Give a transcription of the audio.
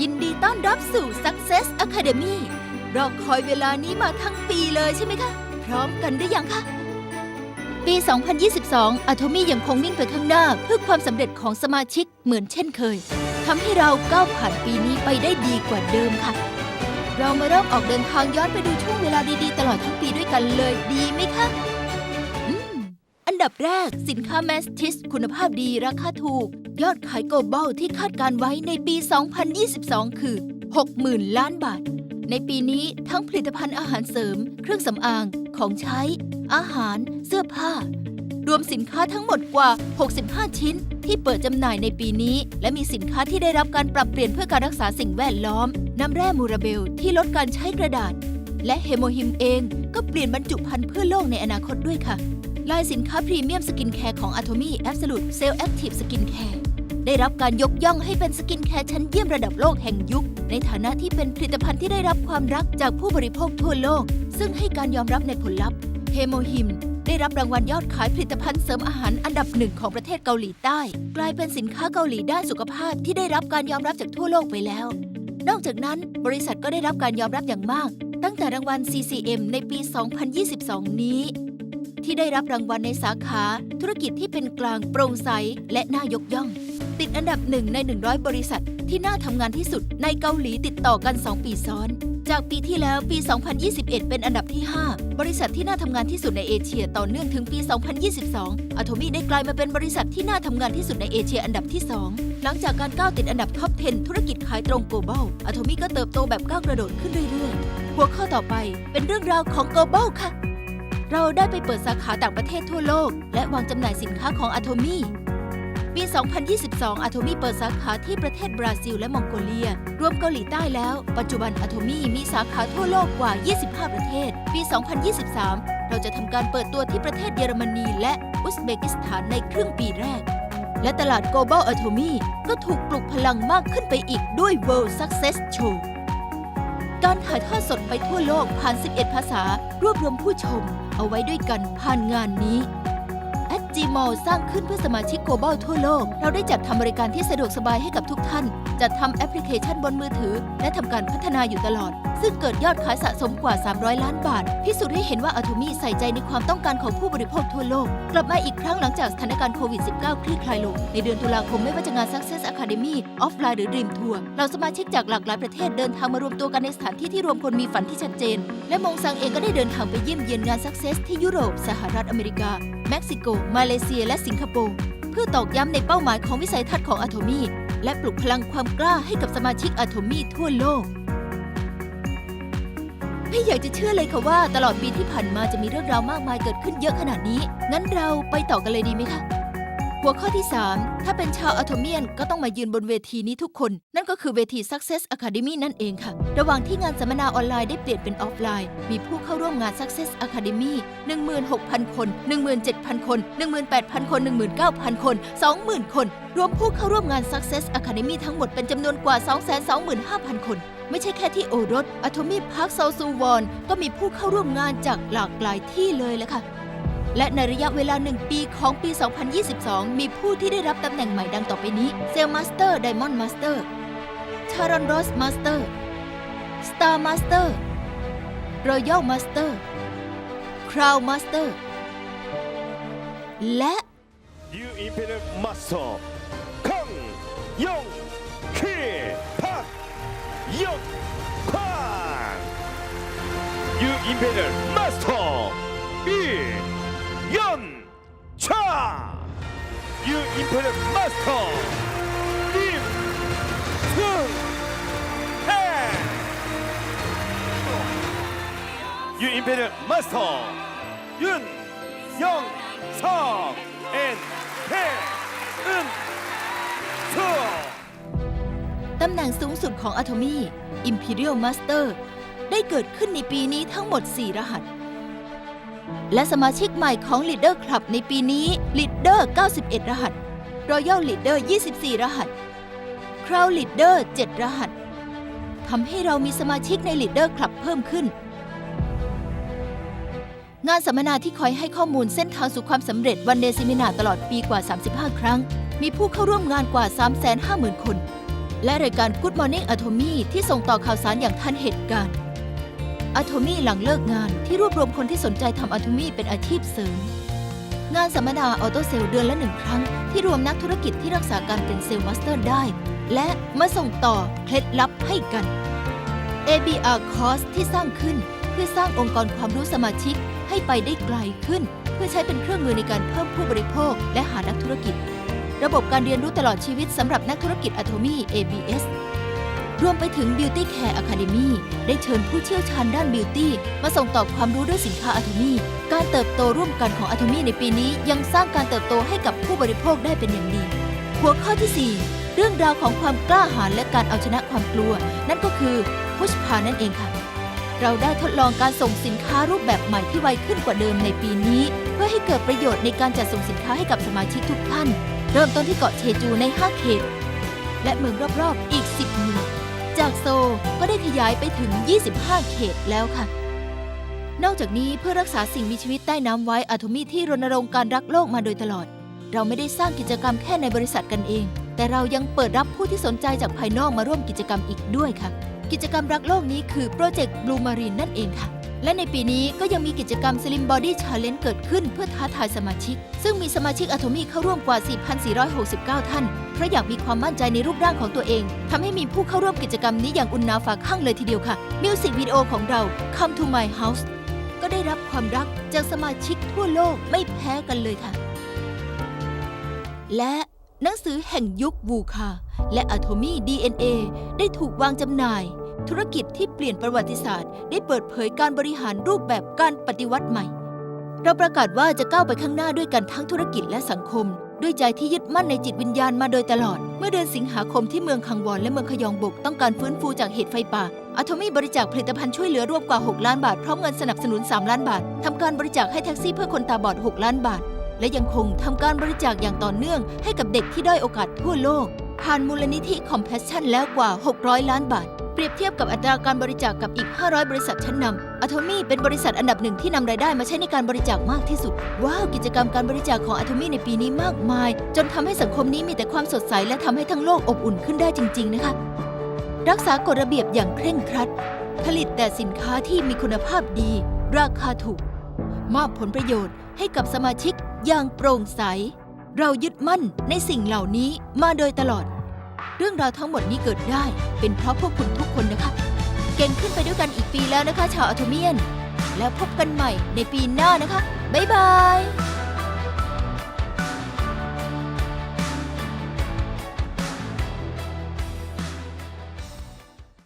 ยินดีต้อนรับสู่ Success Academy รอคอยเวลานี้มาทั้งปีเลยใช่ไหมคะ พร้อมกันหรือยังคะ ปี 2022 a t o m y ยังคงวิ่งไปข้างหน้า เพื่อความสำเร็จของสมาชิกเหมือนเช่นเคยทำให้เราก้าวผ่านปีนี้ไปได้ดีกว่าเดิมค่ะ เรามาเริ่มออกเดินทางย้อนไปดูช่วงเวลาดีๆ ตลอดทั้งปีด้วยกันเลยดีไหมคะ อันดับแรก สินค้าแมสทิสคุณภาพดีราคาถูก ยอดขายโกลบอลที่คาดการไว้ในปี 2022 คือ 60,000 ล้านบาท ในปีนี้ทั้งผลิตภัณฑ์อาหารเสริม เครื่องสำอาง ของใช้ อาหาร เสื้อผ้า รวมสินค้าทั้งหมดกว่า 65 ชิ้น ที่เปิดจำหน่ายในปีนี้ และมีสินค้าที่ได้รับการปรับเปลี่ยนเพื่อการรักษาสิ่งแวดล้อม น้ำแร่มูราเบลที่ลดการใช้กระดาษ และเฮโมฮิมเองก็เปลี่ยนบรรจุภัณฑ์เพื่อโลกในอนาคตด้วยค่ะ ลายสินค้าพรีเมียมสกินแคร์ของ Atomy Absolute Cell Active Skin Care ได้รับการยกย่องให้เป็นสกินแคร์ชั้นเยี่ยมระดับโลกแห่งยุค ในฐานะที่เป็นผลิตภัณฑ์ที่ได้รับความรักจากผู้บริโภคทั่วโลก ซึ่งให้การยอมรับในผลลัพธ์เฮโมฮิมได้รับรางวัลยอดขายผลิตภัณฑ์เสริมอาหารอันดับหนึ่งของประเทศเกาหลีใต้ กลายเป็นสินค้าเกาหลีด้านสุขภาพที่ได้รับการยอมรับจากทั่วโลกไปแล้ว นอกจากนั้น บริษัทก็ได้รับการยอมรับอย่างมาก ตั้งแต่รางวัล CCM ในปี 2022 นี้ ที่ได้รับรางวัลในสาขาธุรกิจที่เป็นกลางโปร่งใส และน่ายกย่อง ติดอันดับหนึ่งใน 100 บริษัท ที่น่าทำงานที่สุดในเกาหลีติดต่อกัน 2 ปีซ้อน จากปีที่แล้วปี 2021 เป็นอันดับที่ 5 บริษัทที่น่าทำงานที่สุดในเอเชียต่อเนื่องถึงปี 2022 a t o m y ได้กลายมาเป็นบริษัทที่น่าทำงานที่สุดในเอเชียอันดับที่ 2 หลังจากการก้าวติดอันดับท็อป 10 ธุรกิจขายตรง global a t o m y ก็เติบโตแบบก้าวกระโดดขึ้นเรื่อยๆหัวข้อต่อไปเป็นเรื่องราวของ global ค่ะ เราได้ไปเปิดสาขาต่างประเทศทั่วโลก และวางจำหน่ายสินค้าของ a t o m y ปี 2022 a t o m y เปิดสาขาที่ประเทศบราซิลและมองโกเลีย รวมเกาหลีใต้แล้ว ปัจจุบัน a t o m y มีสาขาทั่วโลกกว่า 25 ประเทศ ปี 2023 เราจะทำการเปิดตัวที่ประเทศเยอรมนี และอุซเบกิสถานในครึ่งปีแรก และตลาด Global Atomy ก็ถูกปลุกพลังมากขึ้นไปอีกด้วย World Success Show การถ่ายทอดสดไปทั่วโลกผ่าน 11 ภาษา รวบรวมผู้ชม เอาไว้ด้วยกันผ่านงานนี้ Gmall สร้างขึ้นเพื่อสมาชิก Global ทั่วโลก เราได้จัดทำบริการที่สะดวกสบายให้กับทุกท่าน จัดทำแอปพลิเคชันบนมือถือ และทำการพัฒนาอยู่ตลอด ซึ่งเกิดยอดขายสะสมกว่า 300 ล้านบาท พิสูจน์ให้เห็นว่า a t o m y ใส่ใจในความต้องการของผู้บริโภคทั่วโลก กลับมาอีกครั้งหลังจากสถานการณ์โควิด -19 คลี่คลายลง ในเดือนตุลาคมไม่ว่าจะงาน Success Academy ออฟไลน์หรือ Dream Tour เราสมาชิกจากหลากหลายประเทศเดินทางมารวมตัวกันในสถานที่ที่รวมคนมีฝันที่ชัดเจน และมงซังเองก็ได้เดินทางไปเยี่ยมเยียนงาน Success ที่ยุโรป สหรัฐอเมริกา เม็กซิโก มาเลเซีย และสิงคโปร์เพื่อตอกย้ำในเป้าหมายของวิสัยทัศน์ของอะโทมีและปลุกพลังความกล้าให้กับสมาชิกอะโทมีทั่วโลก ไม่อยากจะเชื่อเลยค่ะว่าตลอดปีที่ผ่านมาจะมีเรื่องราวมากมายเกิดขึ้นเยอะขนาดนี้ งั้นเราไปต่อกันเลยดีไหมคะ หัวข้อที่ 3 ถ้าเป็นชาวอะโทเมียนก็ต้องมายืนบนเวทีนี้ทุกคน นั่นก็คือเวที Success Academy นั่นเองค่ะ ระหว่างที่งานสัมมนาออนไลน์ได้เปลี่ยนเป็นออฟไลน์ มีผู้เข้าร่วมงาน Success Academy 16,000 คน 17,000 คน 18,000 คน 19,000 คน 20,000 คน รวมผู้เข้าร่วมงาน Success Academy ทั้งหมดเป็นจำนวนกว่า 225,000 คนไม่ใช่แค่ที่โอรสอะโทมีพาร์คเซาซูวอน ก็มีผู้เข้าร่วมงานจากหลากหลายที่เลยแหละค่ะ และในระยะเวลา 1 ปีของปี 2022 มีผู้ที่ได้รับตำแหน่งใหม่ดังต่อไปนี้ เซลมาสเตอร์ไดมอนด์มาสเตอร์ชารอนโรสมาสเตอร์สตาร์มาสเตอร์รอยัลมาสเตอร์คราวมาสเตอร์และ New Imperial Master คังยงคีพักยงควาง New Imperial 임페르 마스터 윤영석 앤 태은수 ตำแหน่งสูงสุดของ Atomy Imperial Master ได้เกิดขึ้นในปีนี้ทั้งหมด 4 รหัส และสมาชิกใหม่ของ Leader Club ในปีนี้ Leader 91 รหัส Royal Leader 24 รหัส Crown Leader 7 รหัสทำให้เรามีสมาชิกใน Leader Club เพิ่มขึ้น งานสัมมนาที่คอยให้ข้อมูลเส้นทางสู่ความสำเร็จวันเดซิมินาตลอดปีกว่า 35 ครั้ง มีผู้เข้าร่วมงานกว่า 350,000 คน และรายการ Good Morning Atomy ที่ส่งต่อข่าวสารอย่างทันเหตุการณ์ Atomy หลังเลิกงานที่รวบรวมคนที่สนใจทำ Atomy เป็นอาชีพเสริม งานสัมมนาออโตเซลเดือนละหนึ่งครั้ง ที่รวมนักธุรกิจที่รักษาการเป็นเซลล์มาสเตอร์ได้ และมาส่งต่อเคล็ดลับให้กัน ABR Course ที่สร้างขึ้นเพื่อสร้างองค์กรความรู้สมาชิก ให้ไปได้ไกลขึ้น เพื่อใช้เป็นเครื่องมือในการเพิ่มผู้บริโภค และหานักธุรกิจ ระบบการเรียนรู้ตลอดชีวิตสำหรับนักธุรกิจ Atomy ABS รวมไปถึง Beauty Care Academy ได้เชิญผู้เชี่ยวชาญด้าน Beauty มาส่งต่อความรู้ด้วยสินค้า Atomy การเติบโตร่วมกันของ Atomy ในปีนี้ยังสร้างการเติบโตให้กับผู้บริโภคได้เป็นอย่างดี หัวข้อที่ 4 เรื่องราวของความกล้าหาญและการเอาชนะความกลัว นั่นก็คือ Push p a นั่นเองค่ะ เราได้ทดลองการส่งสินค้ารูปแบบใหม่ที่ไวขึ้นกว่าเดิมในปีนี้ เพื่อให้เกิดประโยชน์ในการจัดส่งสินค้าให้กับสมาชิกทุกท่าน เริ่มต้นที่เกาะเชจูใน 5 เขต และเมืองรอบๆอีก 10เมืองจากโซก็ได้ขยายไปถึง 25 เขตแล้วค่ะ นอกจากนี้เพื่อรักษาสิ่งมีชีวิตใต้น้ำไว้อะโทมีที่รณรงค์การรักโลกมาโดยตลอด เราไม่ได้สร้างกิจกรรมแค่ในบริษัทกันเอง แต่เรายังเปิดรับผู้ที่สนใจจากภายนอกมาร่วมกิจกรรมอีกด้วยค่ะ กิจกรรมรักโลกนี้คือโปรเจกต์ Blue Marine นั่นเองค่ะ และในปีนี้ก็ยังมีกิจกรรม Slim Body Challenge เกิดขึ้นเพื่อท้าทายสมาชิก ซึ่งมีสมาชิกอะโทมี่เข้าร่วมกว่า 4,469 ท่าน เพราะอยากมีความมั่นใจในรูปร่างของตัวเองทำให้มีผู้เข้าร่วมกิจกรรมนี้อย่างอุ่นหนาฝาข้างเลยทีเดียวค่ะ มิวสิกวิดีโอของเรา Come to My House ก็ได้รับความรักจากสมาชิกทั่วโลกไม่แพ้กันเลยค่ะ และหนังสือแห่งยุควูคาและอะโทมี่ DNA ได้ถูกวางจำหน่าย ธุรกิจที่เปลี่ยนประวัติศาสตร์ ได้เปิดเผยการบริหารรูปแบบการปฏิวัติใหม่ เราประกาศว่าจะก้าวไปข้างหน้าด้วยกันทั้งธุรกิจและสังคม ด้วยใจที่ยึดมั่นในจิตวิญญาณมาโดยตลอด เมื่อเดือนสิงหาคมที่เมืองคังวอนและเมืองขยองบกต้องการฟื้นฟูจากเหตุไฟป่าอะโทมี่บริจาคผลิตภัณฑ์ช่วยเหลือรวมกว่า 6 ล้านบาท พร้อมเงินสนับสนุน 3 ล้านบาททำการบริจาคให้แท็กซี่เพื่อคนตาบอด 6 ล้านบาท และยังคงทำการบริจาคอย่างต่อเนื่องให้กับเด็กที่ด้อยโอกาสทั่วโลก ผ่านมูลนิธิ Compassion แล้วกว่า 600 ล้านบาท เปรียบเทียบกับอัตราการบริจาคกับอีก 500 บริษัทชั้นนำอะโทมี่เป็นบริษัทอันดับหนึ่งที่นำรายได้มาใช้ในการบริจาคมากที่สุด ว้าวกิจกรรมการบริจาคของอะโทมี่ในปีนี้มากมาย จนทำให้สังคมนี้มีแต่ความสดใสและทำให้ทั้งโลกอบอุ่นขึ้นได้จริง ๆ นะคะ รักษากฎระเบียบอย่างเคร่งครัด ผลิตแต่สินค้าที่มีคุณภาพดี ราคาถูก มอบผลประโยชน์ให้กับสมาชิกอย่างโปร่งใส เรายึดมั่นในสิ่งเหล่านี้มาโดยตลอด เรื่องราวทั้งหมดนี้เกิดได้ เป็นเพราะพวกคุณทุกคนนะคะ เก่งขึ้นไปด้วยกันอีกปีแล้วนะคะ ชาวอะโทเมียน แล้วพบกันใหม่ในปีหน้านะคะ บ๊ายบาย